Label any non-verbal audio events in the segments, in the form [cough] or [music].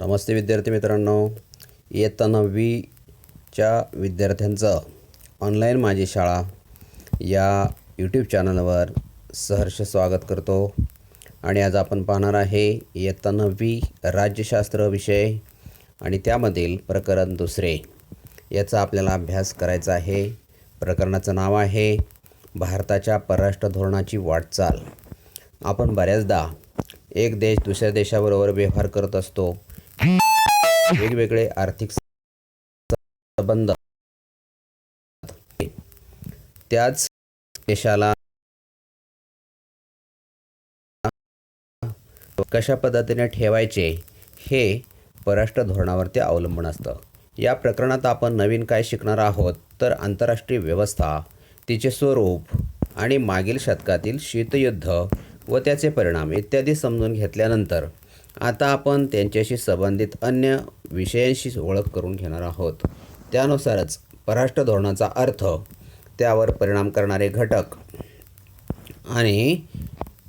नमस्ते विद्यार्थी मित्रांनो. इयत्ता नववीच्या विद्यार्थ्यांचं ऑनलाईन माझी शाळा या यूट्यूब चॅनलवर सहर्ष स्वागत करतो. आणि आज आपण पाहणार आहे इयत्ता नववी राज्यशास्त्र विषय आणि त्यामधील प्रकरण दुसरे. याचा आपल्याला अभ्यास करायचा आहे. प्रकरणाचं नाव आहे भारताच्या परराष्ट्र धोरणाची वाटचाल. आपण बऱ्याचदा एक देश दुसऱ्या देशाबरोबर व्यवहार करत असतो. वेगवेगळे आर्थिक संबंध त्याच देशाला कशा पद्धतीने ठेवायचे हे परराष्ट्र धोरणावरती अवलंबून असतं. या प्रकरणात आपण नवीन काय शिकणार आहोत तर आंतरराष्ट्रीय व्यवस्था तिचे स्वरूप आणि मागील शतकातील शीतयुद्ध व त्याचे परिणाम इत्यादी समजून घेतल्यानंतर आता आपण त्यांच्याशी संबंधित अन्य विषयांशी ओळख करून घेणार आहोत. त्यानुसारच परराष्ट्र धोरणाचा अर्थ त्यावर परिणाम करणारे घटक आणि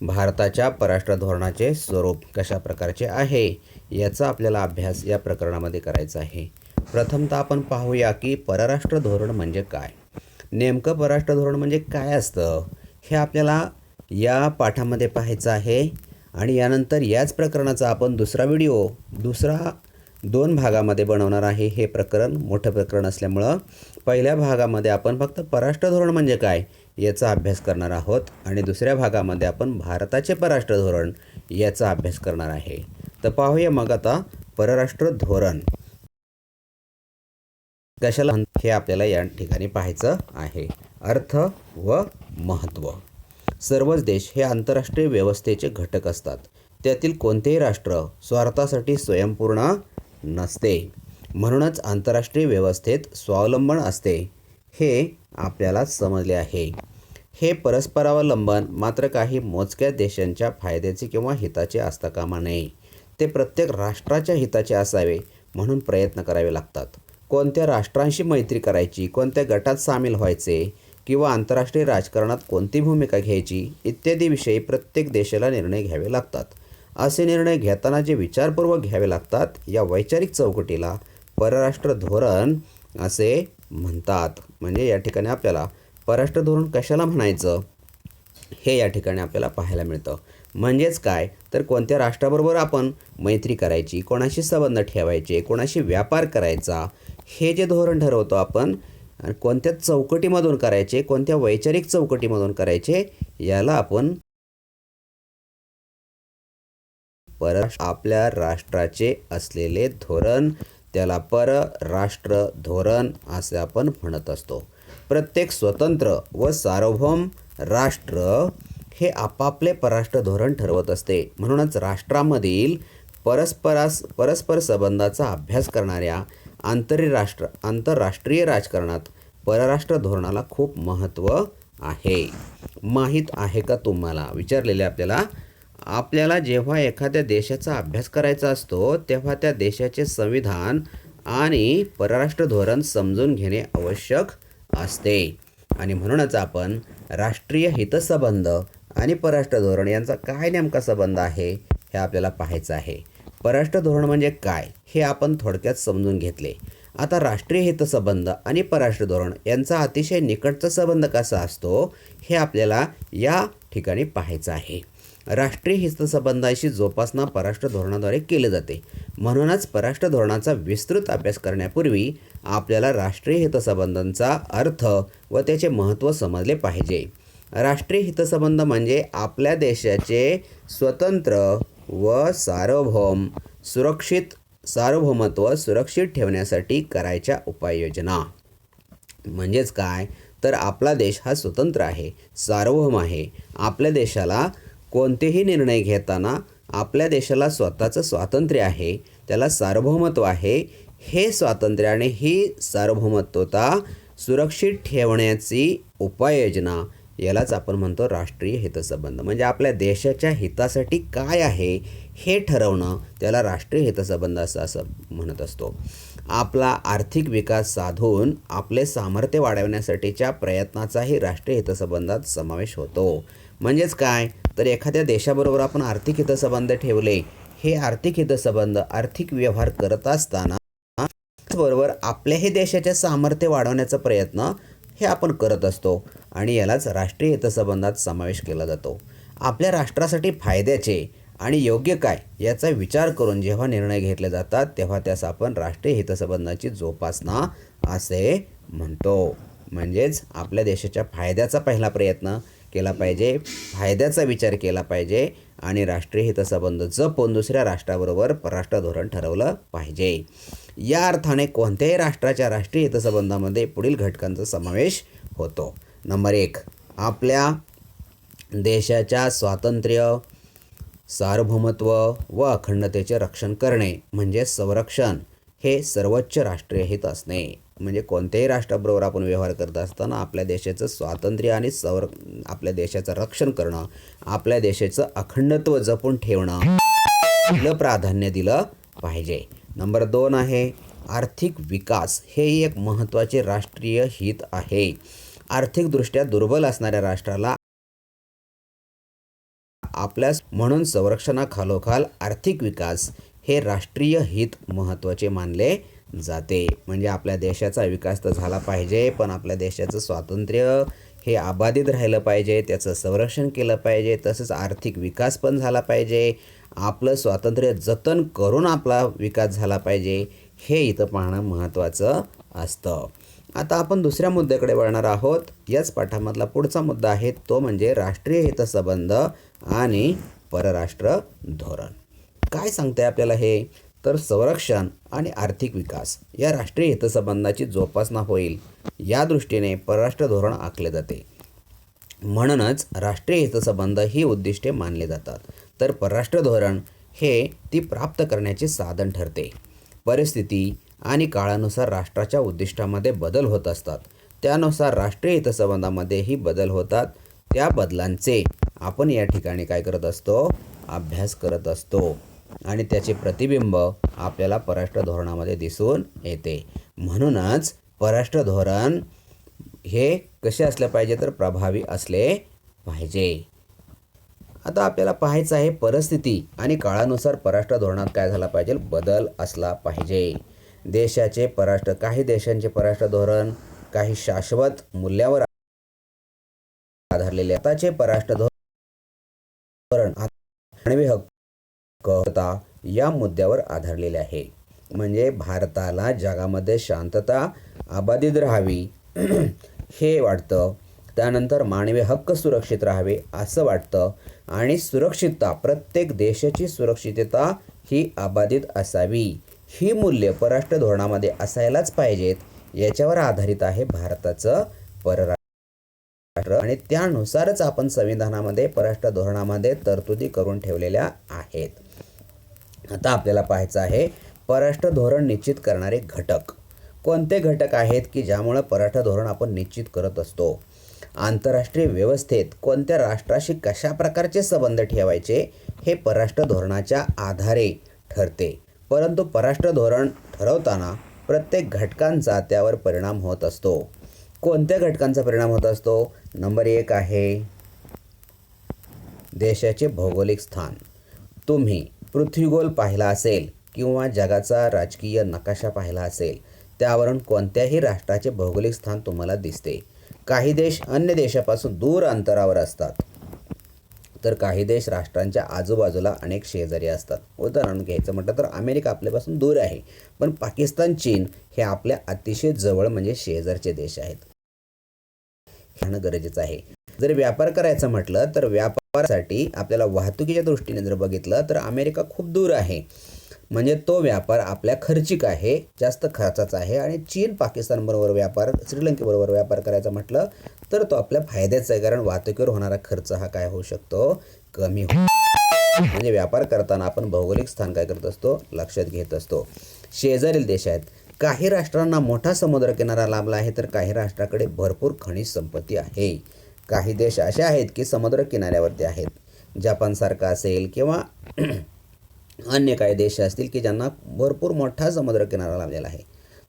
भारताच्या परराष्ट्र धोरणाचे स्वरूप कशा प्रकारचे आहे याचा आपल्याला अभ्यास या प्रकरणामध्ये करायचा आहे. प्रथमतः आपण पाहूया की परराष्ट्र धोरण म्हणजे काय? नेमकं परराष्ट्र धोरण म्हणजे काय असतं? हे आपल्याला या पाठामध्ये पाहायचं आहे. आणि यानंतर याच प्रकरणाचा आपण दुसरा व्हिडिओ दुसरा दोन भागामध्ये बनवणार आहे. हे प्रकरण मोठं प्रकरण असल्यामुळं पहिल्या भागामध्ये आपण फक्त परराष्ट्र धोरण म्हणजे काय याचा अभ्यास करणार आहोत आणि दुसऱ्या भागामध्ये आपण भारताचे परराष्ट्र धोरण याचा अभ्यास करणार आहे. तर पाहूया मग आता परराष्ट्र धोरण. कशाला हे आपल्याला या ठिकाणी पाहायचं आहे. अर्थ व महत्त्व सर्वच देश हे आंतरराष्ट्रीय व्यवस्थेचे घटक असतात. त्यातील कोणतेही राष्ट्र स्वार्थासाठी स्वयंपूर्ण नसते. म्हणूनच आंतरराष्ट्रीय व्यवस्थेत स्वावलंबन असते हे आपल्याला समजले आहे. हे परस्परावलंबन मात्र काही मोजक्या देशांच्या फायद्याचे किंवा हिताचे असता कामा नये ते प्रत्येक राष्ट्राच्या हिताचे असावे म्हणून प्रयत्न करावे लागतात. कोणत्या राष्ट्रांशी मैत्री करायची कोणत्या गटात सामील व्हायचे किंवा आंतरराष्ट्रीय राजकारणात कोणती भूमिका घ्यायची इत्यादीविषयी प्रत्येक देशाला निर्णय घ्यावे लागतात. असे निर्णय घेताना जे विचारपूर्वक घ्यावे लागतात या वैचारिक चौकटीला परराष्ट्र धोरण असे म्हणतात. म्हणजे या ठिकाणी आपल्याला परराष्ट्र धोरण कशाला म्हणायचं? हे या ठिकाणी आपल्याला पाहायला मिळतं. म्हणजेच काय? तर कोणत्या राष्ट्राबरोबर आपण मैत्री करायची कोणाशी संबंध ठेवायचे कोणाशी व्यापार करायचा हे जे धोरण ठरवतो आपण आणि कोणत्या चौकटीमधून करायचे कोणत्या वैचारिक चौकटीमधून करायचे याला आपण परराष्ट्र आपल्या राष्ट्राचे असलेले धोरण त्याला परराष्ट्र धोरण असे आपण म्हणत असतो. प्रत्येक स्वतंत्र व सार्वभौम राष्ट्र हे आपापले परराष्ट्र धोरण ठरवत असते. म्हणूनच राष्ट्रामधील परस्परास परस्पर संबंधाचा अभ्यास करणाऱ्या आंतरराष्ट्र आंतरराष्ट्रीय राजकारणात परराष्ट्र धोरणाला खूप महत्त्व आहे. माहीत आहे का तुम्हाला? विचारलेले आपल्याला. आपल्याला जेव्हा एखाद्या देशाचा अभ्यास करायचा असतो तेव्हा त्या देशाचे संविधान आणि परराष्ट्र धोरण समजून घेणे आवश्यक असते. आणि म्हणूनच आपण राष्ट्रीय हितसंबंध आणि परराष्ट्र धोरण यांचा काय नेमका संबंध आहे हे आपल्याला पाहायचं आहे. परराष्ट्र धोरण म्हणजे काय हे आपण थोडक्यात समजून घेतले. आता राष्ट्रीय हितसंबंध आणि परराष्ट्र धोरण यांचा अतिशय निकटचा संबंध कसा असतो हे आपल्याला या ठिकाणी पाहायचं आहे. राष्ट्रीय हितसंबंधाशी जोपासना परराष्ट्र धोरणाद्वारे केले जाते. म्हणूनच परराष्ट्र धोरणाचा विस्तृत अभ्यास करण्यापूर्वी आपल्याला राष्ट्रीय हितसंबंधांचा अर्थ व त्याचे महत्त्व समजले पाहिजे. राष्ट्रीय हितसंबंध म्हणजे आपल्या देशाचे स्वतंत्र व सार्वभौम सुरक्षित सार्वभौमत्व सुरक्षित ठेवण्यासाठी करायच्या उपाययोजना. म्हणजेच काय? तर आपला देश हा स्वतंत्र आहे सार्वभौम आहे. आपल्या देशाला कोणतेही निर्णय घेताना आपल्या देशाला स्वतःचं स्वातंत्र्य आहे त्याला सार्वभौमत्व आहे. हे स्वातंत्र्य आणि ही सार्वभौमत्वता सुरक्षित ठेवण्याची उपाययोजना यालाच आपण म्हणतो राष्ट्रीय हितसंबंध. म्हणजे आपल्या देशाच्या हितासाठी काय आहे हे ठरवणं त्याला राष्ट्रीय हितसंबंध असं असं म्हणत असतो. आपला आर्थिक विकास साधून आपले सामर्थ्य वाढवण्यासाठीच्या प्रयत्नाचाही राष्ट्रीय हितसंबंधात समावेश होतो. म्हणजेच काय? तर एखाद्या देशाबरोबर आपण आर्थिक हितसंबंध ठेवले हे आर्थिक हितसंबंध आर्थिक व्यवहार करत असताना त्याचबरोबर आपल्याही देशाचे सामर्थ्य वाढवण्याचा प्रयत्न हे आपण करत असतो आणि यालाच राष्ट्रीय हितसंबंधात समावेश केला जातो. आपल्या राष्ट्रासाठी फायद्याचे आणि योग्य काय याचा विचार करून जेव्हा निर्णय घेतले जातात तेव्हा त्यास आपण राष्ट्रीय हितसंबंधाची जोपासना असे म्हणतो. म्हणजेच आपल्या देशाच्या फायद्याचा पहिला प्रयत्न केला पाहिजे फायद्याचा विचार केला पाहिजे आणि राष्ट्रीय हितसंबंध जपून दुसऱ्या राष्ट्राबरोबर परराष्ट्र धोरण ठरवलं पाहिजे. या अर्थाने कोणत्याही राष्ट्राच्या राष्ट्रीय हितसंबंधामध्ये पुढील घटकांचा समावेश होतो. नंबर एक आपल्या देशाच्या स्वातंत्र्य सार्वभौमत्व व अखंडतेचे रक्षण करणे म्हणजे संरक्षण हे सर्वोच्च राष्ट्रीय हित असणे. म्हणजे कोणत्याही राष्ट्राबरोबर आपण व्यवहार करत असताना आपल्या देशाचं स्वातंत्र्य आणि संर आपल्या देशाचं रक्षण करणं आपल्या देशाचं अखंडत्व जपून ठेवणं आपलं प्राधान्य दिलं पाहिजे. नंबर दोन आहे आर्थिक विकास. हेही एक महत्त्वाचे राष्ट्रीय हित आहे. आर्थिकदृष्ट्या दुर्बल असणाऱ्या राष्ट्राला आपल्यास म्हणून संरक्षणाखालोखाल आर्थिक विकास हे राष्ट्रीय हित महत्त्वाचे मानले जाते. म्हणजे आपल्या देशाचा विकास तर झाला पाहिजे पण आपल्या देशाचं स्वातंत्र्य हे अबाधित राहिलं पाहिजे त्याचं संरक्षण केलं पाहिजे तसंच आर्थिक विकास पण झाला पाहिजे. आपलं स्वातंत्र्य जतन करून आपला विकास झाला पाहिजे हे इथं पाहणं महत्त्वाचं असतं. आता आपण दुसऱ्या मुद्द्याकडे वळणार आहोत. याच पाठामधला पुढचा मुद्दा आहे तो म्हणजे राष्ट्रीय हितसंबंध आणि परराष्ट्र धोरण. काय सांगते आपल्याला हे? तर संरक्षण आणि आर्थिक विकास या राष्ट्रीय हितसंबंधाची जोपासना होईल. या दृष्टीने परराष्ट्र धोरण आखले जाते. म्हणूनच राष्ट्रीय हितसंबंध ही उद्दिष्टे मानली जातात. तर परराष्ट्र धोरण हे ती प्राप्त करण्याचे साधन ठरते. परिस्थिती आणि काळानुसार राष्ट्राच्या उद्दिष्टामध्ये बदल होत असतात. त्यानुसार राष्ट्रीय हितसंबंधामध्येही बदल होतात. त्या बदलांचे आपण या ठिकाणी काय करत असतो? अभ्यास करत असतो. आणि त्याचे प्रतिबिंब आपल्याला परराष्ट्र धोरणामध्ये दिसून येते. म्हणूनच परराष्ट्र धोरण हे कसे असले पाहिजे तर प्रभावी असले पाहिजे. आता आपल्याला पाहायचं आहे परिस्थिती आणि काळानुसार परराष्ट्र धोरणात काय झाला पाहिजे? बदल असला पाहिजे. देशाचे परराष्ट्र काही देशांचे परराष्ट्र धोरण काही शाश्वत मूल्यावर आधारलेले. आताचे परराष्ट्र धोरण मानवी हक्क या मुद्द्यावर आधारलेले आहे. म्हणजे भारताला जगामध्ये शांतता अबाधित राहावी [clears throat] हे वाटतं. त्यानंतर मानवी हक्क सुरक्षित राहावे असं वाटतं. आणि सुरक्षितता प्रत्येक देशाची सुरक्षितता ही अबाधित असावी. ही मूल्य परराष्ट्र धोरणामध्ये असायलाच पाहिजेत. याच्यावर आधारित आहे भारताचं परराष्ट्र आणि त्यानुसारच आपण संविधानामध्ये परराष्ट्र धोरणामध्ये तरतुदी करून ठेवलेल्या आहेत. आता आपल्याला पाहायचं आहे परराष्ट्र धोरण निश्चित करणारे घटक. कोणते घटक आहेत की ज्यामुळं परराष्ट्र धोरण आपण निश्चित करत असतो? आंतरराष्ट्रीय व्यवस्थेत कोणत्या राष्ट्राशी कशा प्रकारचे संबंध ठेवायचे हे परराष्ट्र धोरणाच्या आधारे ठरते. परंतु परराष्ट्र धोरण ठरवताना प्रत्येक घटकांचा त्यावर परिणाम होत असतो. कोणत्या घटकांचा परिणाम होत असतो? नंबर एक आहे देशाचे भौगोलिक स्थान. तुम्ही पृथ्वीगोल पाहिला असेल किंवा जगाचा राजकीय नकाशा पाहिला असेल त्यावरून कोणत्याही राष्ट्राचे भौगोलिक स्थान तुम्हाला दिसते. काही देश अन्य देशापासून दूर अंतरावर असतात. तर काही देश राष्ट्रांच्या आजूबाजूला अनेक शेजारी असतात. उदाहरण घ्यायचं म्हटलं तर अमेरिका आपल्यापासून दूर आहे. पण पाकिस्तान चीन हे आपल्या अतिशय जवळ म्हणजे शेजारचे देश आहेत. हे गरजेचं आहे. जर व्यापार करायचं म्हटलं तर व्यापारासाठी आपल्याला वाहतुकीच्या दृष्टीने जर बघितलं तर अमेरिका खूप दूर आहे. म्हणजे तो व्यापार आपल्या खर्चिक आहे जास्त खर्चाचा आहे आणि चीन पाकिस्तानबरोबर व्यापार श्रीलंकेबरोबर व्यापार करायचा म्हटलं तर तो आपल्या फायद्याचा आहे. कारण वाहतुकीवर होणारा खर्च हा काय होऊ शकतो? कमी हो म्हणजे व्यापार करताना आपण भौगोलिक स्थान काय करत असतो? लक्षात घेत असतो. शेजारील देश आहेत. काही राष्ट्रांना मोठा समुद्रकिनारा लाभला आहे तर काही राष्ट्राकडे भरपूर खनिज संपत्ती आहे. काही देश असे आहेत की समुद्र किनाऱ्यावरती आहेत जपानसारखा असेल किंवा अन्य काही देश असतील की ज्यांना भरपूर मोठा समुद्रकिनारा लाभलेला आहे.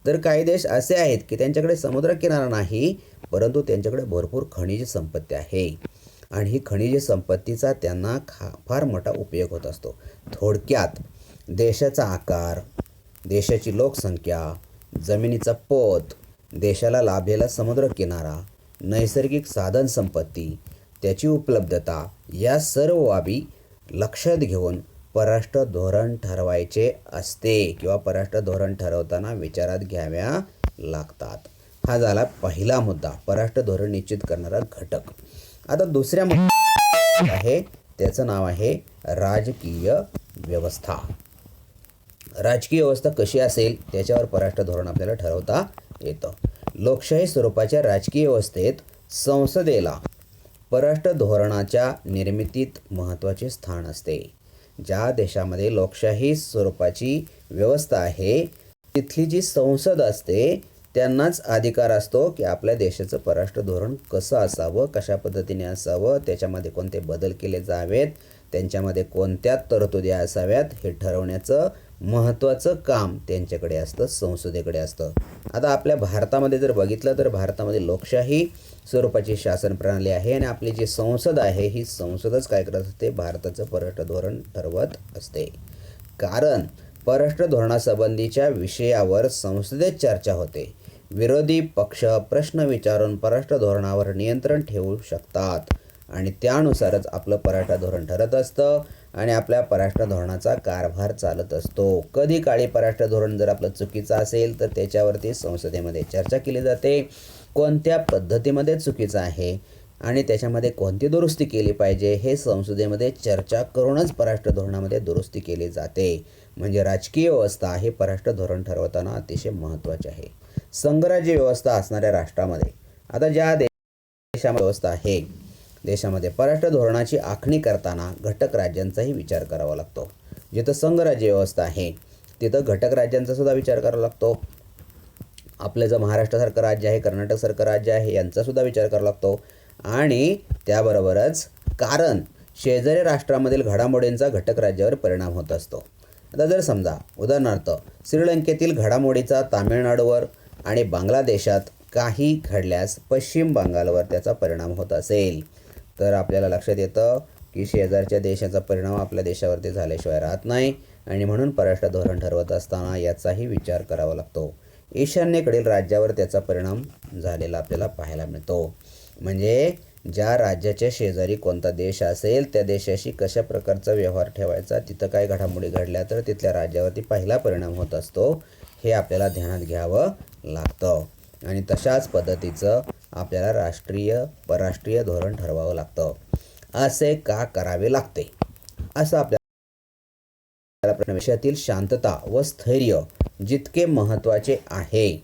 तर काही देश असे आहेत की त्यांच्याकडे समुद्रकिनारा नाही परंतु त्यांच्याकडे भरपूर खनिज संपत्ती आहे. आणि ही खनिज संपत्तीचा त्यांना खा फार मोठा उपयोग होत असतो. थोडक्यात देशाचा आकार देशाची लोकसंख्या जमिनीचा पोत देशाला लाभलेला समुद्रकिनारा नैसर्गिक साधनसंपत्ती त्याची उपलब्धता या सर्व बाबी लक्षात घेऊन परराष्ट्र धोरण ठरवायचे असते किंवा परराष्ट्र धोरण ठरवताना विचारात घ्याव्या लागतात. हा झाला पहिला मुद्दा परराष्ट्र धोरण निश्चित करणारा घटक. आता दुसऱ्या मुद्दा आहे त्याचं नाव आहे राजकीय व्यवस्था. राजकीय व्यवस्था कशी असेल त्याच्यावर परराष्ट्र धोरण आपल्याला ठरवता येतं. लोकशाही स्वरूपाच्या राजकीय व्यवस्थेत संसदेला परराष्ट्र धोरणाच्या निर्मितीत महत्त्वाचे स्थान असते. ज्या देशामध्ये लोकशाही स्वरूपाची व्यवस्था आहे तिथली जी संसद असते त्यांनाच अधिकार असतो की आपल्या देशाचं परराष्ट्र धोरण कसं असावं कशा पद्धतीने असावं त्याच्यामध्ये कोणते बदल केले जावेत त्यांच्यामध्ये कोणत्या तरतुदी असाव्यात हे ठरवण्याचं महत्त्वाचं काम त्यांच्याकडे असतं संसदेकडे असतं. आता आपल्या भारतामध्ये जर बघितलं तर भारतामध्ये लोकशाही स्वरूपाची शासन प्रणाली आहे आणि आपली जी संसद आहे ही संसदच काय करत असते? भारताचं परराष्ट्र धोरण ठरवत असते. कारण परराष्ट्र धोरणासंबंधीच्या विषयावर संसदेत चर्चा होते. विरोधी पक्ष प्रश्न विचारून परराष्ट्र धोरणावर नियंत्रण ठेवू शकतात आणि त्यानुसारच आपलं परराष्ट्र धोरण ठरत असतं आणि आपल्या परराष्ट्र धोरणाचा कारभार चालत असतो. कधी काळी परराष्ट्र धोरण जर आपलं चुकीचं असेल तर त्याच्यावरती संसदेमध्ये चर्चा केली जाते. कोणत्या पद्धतीमध्ये चुकीचं आहे आणि त्याच्यामध्ये कोणती दुरुस्ती केली पाहिजे हे संसदेमध्ये चर्चा करूनच परराष्ट्र धोरणामध्ये दुरुस्ती केली जाते. म्हणजे राजकीय व्यवस्था हे परराष्ट्र धोरण ठरवताना अतिशय महत्त्वाचे आहे. संघराज्य व्यवस्था असणाऱ्या राष्ट्रामध्ये. आता ज्या देशामध्ये व्यवस्था आहे देशामध्ये परराष्ट्र धोरणाची आखणी करताना घटक राज्यांचाही विचार करावा लागतो. जिथं संघराज्य व्यवस्था आहे तिथं घटक राज्यांचा सुद्धा विचार करावा लागतो. आपलं जर महाराष्ट्रासारखं राज्य आहे कर्नाटकसारखं राज्य आहे यांचासुद्धा विचार करावा लागतो. आणि त्याबरोबरच कारण शेजारी राष्ट्रामधील घडामोडींचा घटक राज्यावर परिणाम होत असतो. आता जर समजा उदाहरणार्थ श्रीलंकेतील घडामोडीचा तामिळनाडूवर आणि बांगलादेशात काही घडल्यास पश्चिम बंगालवर त्याचा परिणाम होत असेल तर आपल्याला लक्षात येतं की शेजारच्या देशाचा परिणाम आपल्या देशावरती झाल्याशिवाय राहत नाही. आणि म्हणून परराष्ट्र धोरण ठरवत असताना याचाही विचार करावा लागतो. ईशान्येकडील राज्यावर त्याचा परिणाम झालेला आपल्याला पाहायला मिळतो. म्हणजे ज्या राज्याच्या शेजारी कोणता देश असेल त्या देशाशी कशा प्रकारचा व्यवहार ठेवायचा तिथं काय घडामोडी घडल्या तर तिथल्या राज्यावरती पहिला परिणाम होत असतो हे आपल्याला ध्यानात घ्यावं लागतं. आणि तशाच पद्धतीचं आपल्याला राष्ट्रीय परराष्ट्रीय धोरण ठरवावं लागतं. असे का करावे लागते? असं आपल्या आपल्या प्रवेशातील शांतता व स्थैर्य जितके महत्त्वाचे आहे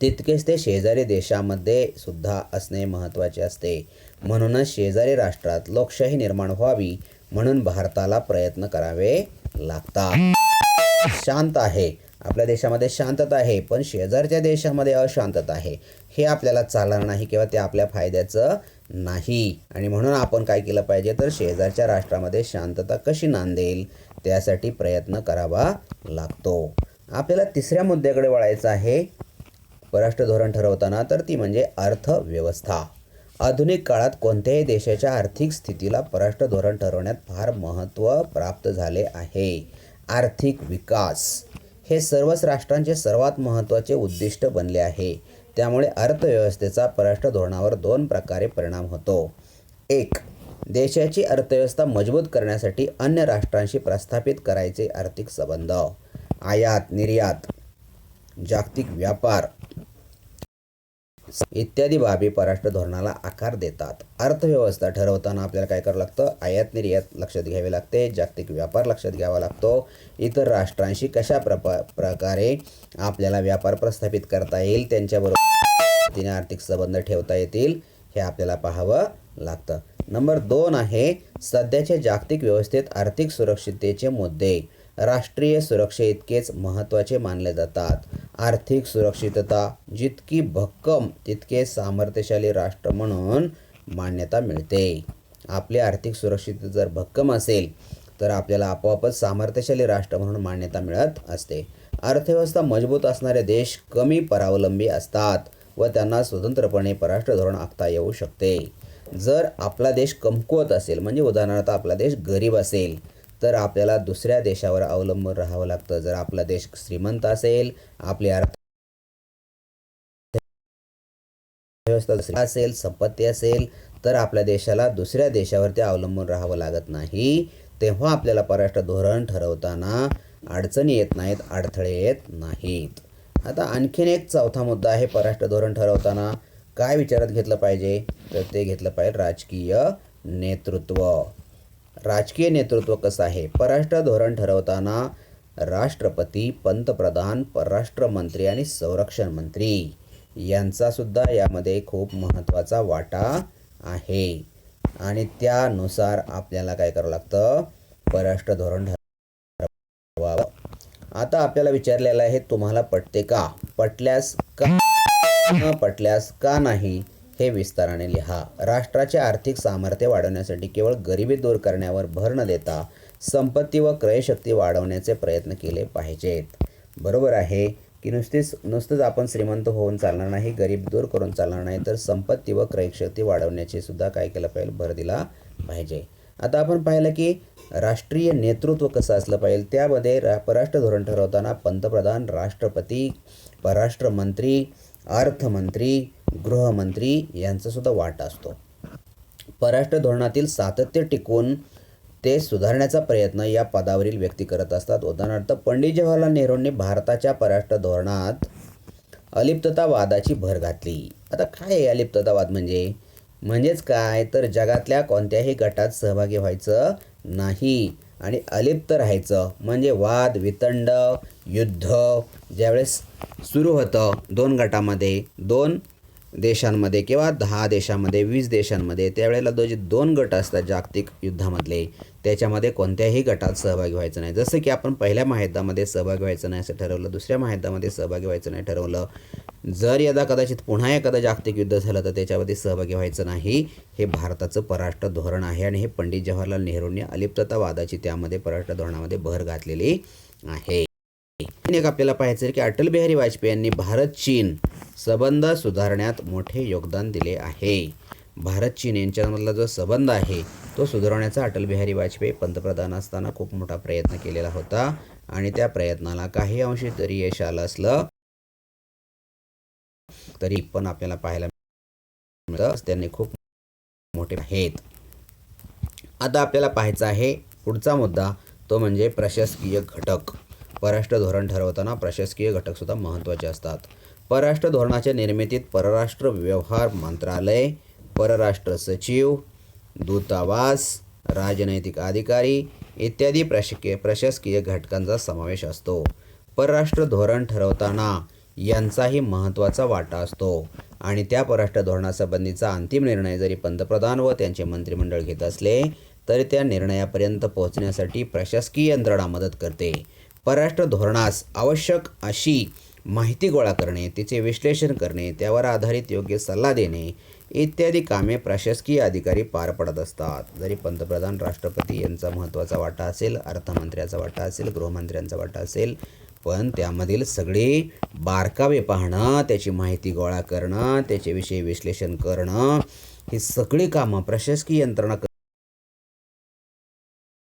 तितकेच ते शेजारी देशामध्ये सुद्धा असणे महत्त्वाचे असते. म्हणूनच शेजारी राष्ट्रात लोकशाही निर्माण व्हावी म्हणून भारताला प्रयत्न करावे लागतात. शांत आहे. आपल्या देशामध्ये शांतता आहे पण शेजारच्या देशामध्ये अशांतता आहे. हे आपल्याला चालणार नाही किंवा ते आपल्या फायद्याचं नाही. आणि म्हणून आपण काय केलं पाहिजे? तर शेजारच्या राष्ट्रामध्ये शांतता कशी नांदेल? त्यासाठी प्रयत्न करावा लागतो. आपल्याला तिसऱ्या मुद्द्याकडे वळायचं आहे. परराष्ट्र धोरण ठरवताना तर ती म्हणजे अर्थव्यवस्था. आधुनिक काळात कोणत्याही देशाच्या आर्थिक स्थितीला परराष्ट्र धोरण ठरवण्यात फार महत्त्व प्राप्त झाले आहे. आर्थिक विकास हे सर्वच राष्ट्रांचे सर्वात महत्त्वाचे उद्दिष्ट बनले आहे. त्यामुळे अर्थव्यवस्थेचा परराष्ट्र धोरणावर दोन प्रकारे परिणाम होतो. एक देशाची अर्थव्यवस्था मजबूत करण्यासाठी अन्य राष्ट्रांशी प्रस्थापित करायचे आर्थिक संबंध. आयात निर्यात जागतिक व्यापार इत्यादी बाबी परराष्ट्र धोरणाला आकार देतात. अर्थव्यवस्था ठरवताना आपल्याला काय करावं लागतं? आयात निर्यात लक्षात घ्यावे लागते. जागतिक व्यापार लक्षात घ्यावा लागतो. इतर राष्ट्रांशी कशा प्रप प्रकारे आपल्याला व्यापार प्रस्थापित करता येईल? त्यांच्याबरोबर तिने आर्थिक संबंध ठेवता येतील? हे आपल्याला पाहावं लागतं. नंबर दोन आहे सध्याच्या जागतिक व्यवस्थेत आर्थिक सुरक्षिततेचे मुद्दे. राष्ट्रीय सुरक्षेइतकेच महत्त्वाचे मानले जातात. आर्थिक सुरक्षितता जितकी भक्कम तितके सामर्थ्यशाली राष्ट्र म्हणून मान्यता मिळते. आपली आर्थिक सुरक्षितता जर भक्कम असेल तर आपल्याला आपोआपच सामर्थ्यशाली राष्ट्र म्हणून मान्यता मिळत असते. अर्थव्यवस्था मजबूत असणारे देश कमी परावलंबी असतात व त्यांना स्वतंत्रपणे परराष्ट्र धोरण आखता येऊ शकते. जर आपला देश कमकुवत असेल म्हणजे उदाहरणार्थ आपला देश गरीब असेल तर आपल्याला दुसऱ्या देशावर अवलंबून राहावं लागतं. जर आपला देश श्रीमंत असेल आपली अर्थव्यवस्था असेल संपत्ती असेल तर आपल्या देशाला दुसऱ्या देशावरती अवलंबून राहावं लागत नाही. तेव्हा आपल्याला परराष्ट्र धोरण ठरवताना अडचणी येत नाहीत अडथळे येत नाहीत. आता आणखीन एक चौथा मुद्दा आहे परराष्ट्र धोरण ठरवताना काय विचारात घेतलं पाहिजे? तर ते घेतलं पाहिजे राजकीय नेतृत्व. राजकीय नेतृत्व कसं आहे? परराष्ट्र धोरण ठरवताना राष्ट्रपती पंतप्रधान परराष्ट्र मंत्री आणि संरक्षण मंत्री यांचासुद्धा यामध्ये खूप महत्त्वाचा वाटा आहे. आणि त्यानुसार आपल्याला काय करावं लागतं? परराष्ट्र धोरण ठरवावं. आता आपल्याला विचारलेलं आहे तुम्हाला पटते का? पटल्यास का न पटल्यास का नाही हे विस्ताराने लिहा. राष्ट्राचे आर्थिक सामर्थ्य वाढवण्यासाठी केवळ गरिबी दूर करण्यावर भर न देता संपत्ती व क्रयशक्ती वाढवण्याचे प्रयत्न केले पाहिजेत. बरोबर आहे की नुसतीच नुसतंच आपण श्रीमंत होऊन चालणार नाही गरीब दूर करून चालणार नाही तर संपत्ती व क्रयशक्ती वाढवण्याची सुद्धा काय केलं पाहिजे? भर दिला पाहिजे. आता आपण पाहिलं की राष्ट्रीय नेतृत्व कसं असलं पाहिजे? त्यामध्ये रा परराष्ट्र धोरण ठरवताना पंतप्रधान राष्ट्रपती परराष्ट्र मंत्री अर्थमंत्री गृहमंत्री यांचासुद्धा वाटा असतो. परराष्ट्र धोरणातील सातत्य टिकून ते सुधारण्याचा प्रयत्न या पदावरील व्यक्ती करत असतात. उदाहरणार्थ पंडित जवाहरलाल नेहरूंनी भारताच्या परराष्ट्र धोरणात अलिप्ततावादाची भर घातली. आता काय आहे अलिप्ततावाद म्हणजे? म्हणजेच काय? तर जगातल्या कोणत्याही गटात सहभागी व्हायचं नाही आणि अलिप्त राहायचं. म्हणजे वाद वितंड युद्ध ज्यावेळेस सुरू होतं. दोन गटामध्ये दोन देशांमध्ये किंवा दहा देशांमध्ये वीस देशांमध्ये त्यावेळेला दो जे दोन गट असतात जागतिक युद्धामधले त्याच्यामध्ये कोणत्याही गटात सहभागी व्हायचं नाही. जसं की आपण पहिल्या महायुद्धामध्ये सहभागी व्हायचं नाही असं ठरवलं दुसऱ्या महायुद्धामध्ये सहभागी व्हायचं नाही ठरवलं. जर यदा कदाचित पुन्हा एखादा जागतिक युद्ध झालं तर त्याच्यामध्ये सहभागी व्हायचं नाही. हे भारताचं परराष्ट्र धोरण आहे आणि हे पंडित जवाहरलाल नेहरूंनी अलिप्ततावादाची त्यामध्ये परराष्ट्र धोरणामध्ये भर घातलेली आहे. एक आपल्याला पाहायचं आहे की अटल बिहारी वाजपेयी यांनी भारत चीन संबंध सुधारण्यात मोठे योगदान दिले आहे. भारत चीन यांच्यामधला जो संबंध आहे तो सुधारण्याचा अटल बिहारी वाजपेयी पंतप्रधान असताना खूप मोठा प्रयत्न केलेला होता आणि त्या प्रयत्नाला काही अंशी तरी यश आलं असलं तरी पण आपल्याला पाहायला मिळतं. त्यांनी खूप मोठे आहेत. आता आपल्याला पाहायचं आहे पुढचा मुद्दा तो म्हणजे प्रशासकीय घटक. परराष्ट्र धोरण ठरवताना प्रशासकीय घटकसुद्धा महत्त्वाचे असतात. परराष्ट्र धोरणाच्या निर्मितीत परराष्ट्र व्यवहार मंत्रालय परराष्ट्र सचिव दूतावास राजनैतिक अधिकारी इत्यादी प्रशाकीय प्रशासकीय घटकांचा समावेश असतो. परराष्ट्र धोरण ठरवताना यांचाही महत्त्वाचा वाटा असतो आणि त्या परराष्ट्र धोरणासंबंधीचा अंतिम निर्णय जरी पंतप्रधान व त्यांचे मंत्रिमंडळ घेत असले तरी त्या निर्णयापर्यंत पोहोचण्यासाठी प्रशासकीय यंत्रणा मदत करते. परराष्ट्र धोरणास आवश्यक अशी माहिती गोळा करणे तिचे विश्लेषण करणे त्यावर आधारित योग्य सल्ला देणे इत्यादी कामे प्रशासकीय अधिकारी पार पडत असतात. जरी पंतप्रधान राष्ट्रपती यांचा महत्त्वाचा वाटा असेल अर्थमंत्र्याचा वाटा असेल गृहमंत्र्यांचा वाटा असेल पण त्यामधील सगळे बारकावे पाहणं त्याची माहिती गोळा करणं त्याच्याविषयी विश्लेषण करणं ही सगळी कामं प्रशासकीय यंत्रणा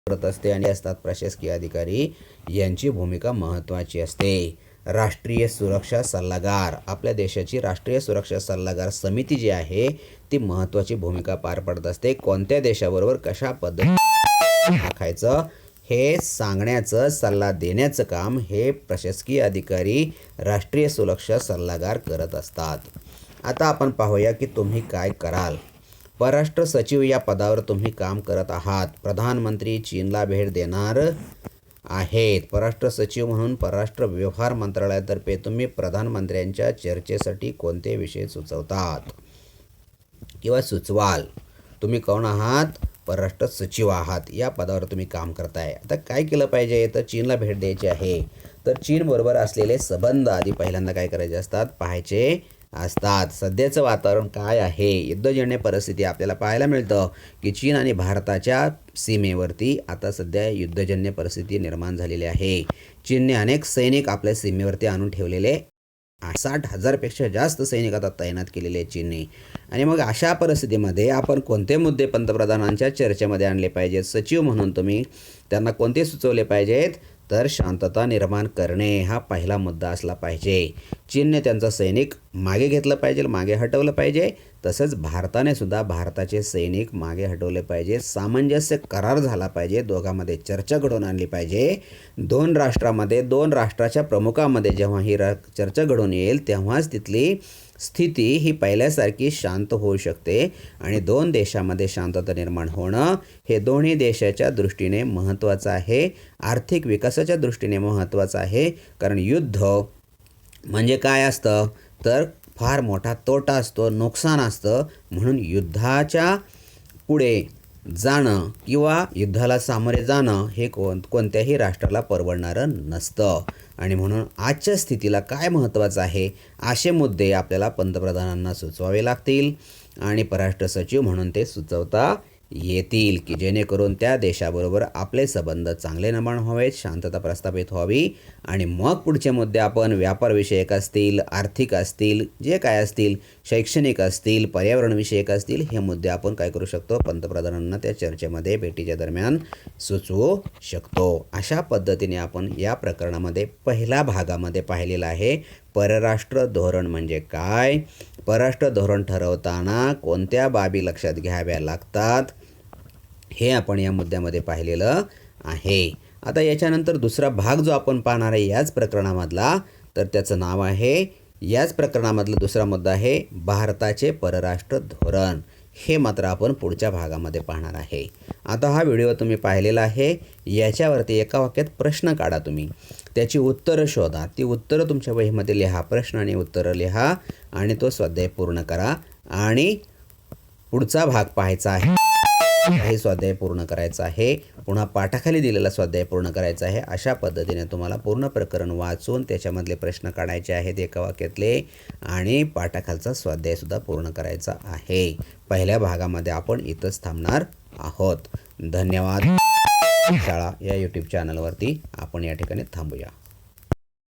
करत असते आणि असतात प्रशासकीय अधिकारी यांची भूमिका महत्त्वाची असते. राष्ट्रीय सुरक्षा सल्लागार. आपल्या देशाची राष्ट्रीय सुरक्षा सल्लागार समिती जी आहे ती महत्त्वाची भूमिका पार पडत असते. कोणत्या देशाबरोबर कशा पद्धती राखायचं हे सांगण्याचं सल्ला देण्याचं काम हे प्रशासकीय अधिकारी राष्ट्रीय सुरक्षा सल्लागार करत असतात. आता आपण पाहूया की तुम्ही काय कराल. परराष्ट्र सचिव या पदावर तुम्ही काम करत आहात. प्रधानमंत्री चीनला भेट देणार आहेत. परराष्ट्र सचिव म्हणून परराष्ट्र व्यवहार मंत्रालयातर्फे तुम्ही प्रधानमंत्र्यांच्या चर्चेसाठी कोणते विषय सुचवतात? किंवा सुचवाल? तुम्ही कोण आहात? परराष्ट्र सचिव आहात. या पदावर तुम्ही काम करताय. आता काय केलं पाहिजे? तर चीनला भेट द्यायची आहे. तर चीनबरोबर असलेले संबंध आधी पहिल्यांदा काय करायचे असतात? पाहायचे. असतात. सध्याचं वातावरण काय आहे? युद्धजन्य परिस्थिती आपल्याला पाहायला मिळतं की चीन आणि भारताच्या सीमेवरती आता सध्या युद्धजन्य परिस्थिती निर्माण झालेली आहे. चीनने अनेक सैनिक आपल्या सीमेवरती आणून ठेवलेले साठ हजारपेक्षा जास्त सैनिक आता तैनात केलेले आहेत चीनने. आणि मग अशा परिस्थितीमध्ये आपण कोणते मुद्दे पंतप्रधानांच्या चर्चेमध्ये आणले पाहिजेत? सचिव म्हणून तुम्ही त्यांना कोणते सुचवले पाहिजेत? तर शांतता निर्माण करणे हा पहिला मुद्दा असला पाहिजे. चीनने त्यांचा सैनिक मागे घेतलं पाहिजे मागे हटवलं पाहिजे. तसंच भारताने सुद्धा भारताचे सैनिक मागे हटवले पाहिजे सामंजस्य करार झाला पाहिजे दोघांमध्ये चर्चा घडवून आणली पाहिजे. दोन राष्ट्रामध्ये दोन राष्ट्राच्या प्रमुखामध्ये जेव्हा ही रा चर्चा घडून येईल तेव्हाच तिथली स्थिती ही पहिल्यासारखी शांत होऊ शकते आणि दोन देशामध्ये शांतता निर्माण होणं हे दोन्ही देशाच्या दृष्टीने महत्त्वाचं आहे. आर्थिक विकासाच्या दृष्टीने महत्त्वाचं आहे कारण युद्ध म्हणजे काय असतं? तर फार मोठा तोटा असतो नुकसान असतं. म्हणून युद्धाच्या पुढे जाणं किंवा युद्धाला सामोरे जाणं हे कोण कोणत्याही राष्ट्राला परवडणारं नसतं. आणि म्हणून आजच्या स्थितीला काय महत्त्वाचं आहे असे मुद्दे आपल्याला पंतप्रधानांना सुचवावे लागतील. आणि परराष्ट्र सचिव म्हणून ते सुचवता येतील की जेणेकरून त्या देशाबरोबर आपले संबंध चांगले निर्माण व्हावेत शांतता प्रस्थापित व्हावी आणि मग पुढचे मुद्दे आपण व्यापारविषयक असतील आर्थिक असतील जे काय असतील शैक्षणिक असतील पर्यावरणविषयक असतील हे मुद्दे आपण काय करू शकतो? पंतप्रधानांना त्या चर्चेमध्ये भेटीच्या दरम्यान सुचवू शकतो. अशा पद्धतीने आपण या प्रकरणामध्ये पहिल्या भागामध्ये पाहिलेलं आहे परराष्ट्र धोरण म्हणजे काय? परराष्ट्र धोरण ठरवताना कोणत्या बाबी लक्षात घ्याव्या लागतात? हे आपण या मुद्द्यामध्ये पाहिलेलं आहे. आता याच्यानंतर दुसरा भाग जो आपण पाहणार आहे याच प्रकरणामधला तर त्याचं नाव आहे याच प्रकरणामधला दुसरा मुद्दा आहे भारताचे परराष्ट्र धोरण. हे मात्र आपण पुढच्या भागामध्ये पाहणार आहे. आता हा व्हिडिओ तुम्ही पाहिलेला आहे याच्यावरती एका वाक्यात प्रश्न काढा तुम्ही. त्याची उत्तरं शोधा. ती उत्तरं तुमच्या वहीमध्ये लिहा. प्रश्न आणि उत्तरं लिहा आणि तो स्वाध्याय पूर्ण करा. आणि पुढचा भाग पाहायचा आहे. हे स्वाध्याय पूर्ण करायचा आहे. पुन्हा पाठाखाली दिलेला स्वाध्याय पूर्ण करायचा आहे. अशा पद्धतीने तुम्हाला पूर्ण प्रकरण वाचून त्याच्यामधले प्रश्न काढायचे आहेत एका वाक्यातले आणि पाठाखालचा स्वाध्यायसुद्धा पूर्ण करायचा आहे. पहिल्या भागामध्ये आपण इथंच थांबणार आहोत. धन्यवाद. शाळा या यूट्यूब चॅनलवरती आपण या ठिकाणी थांबूया.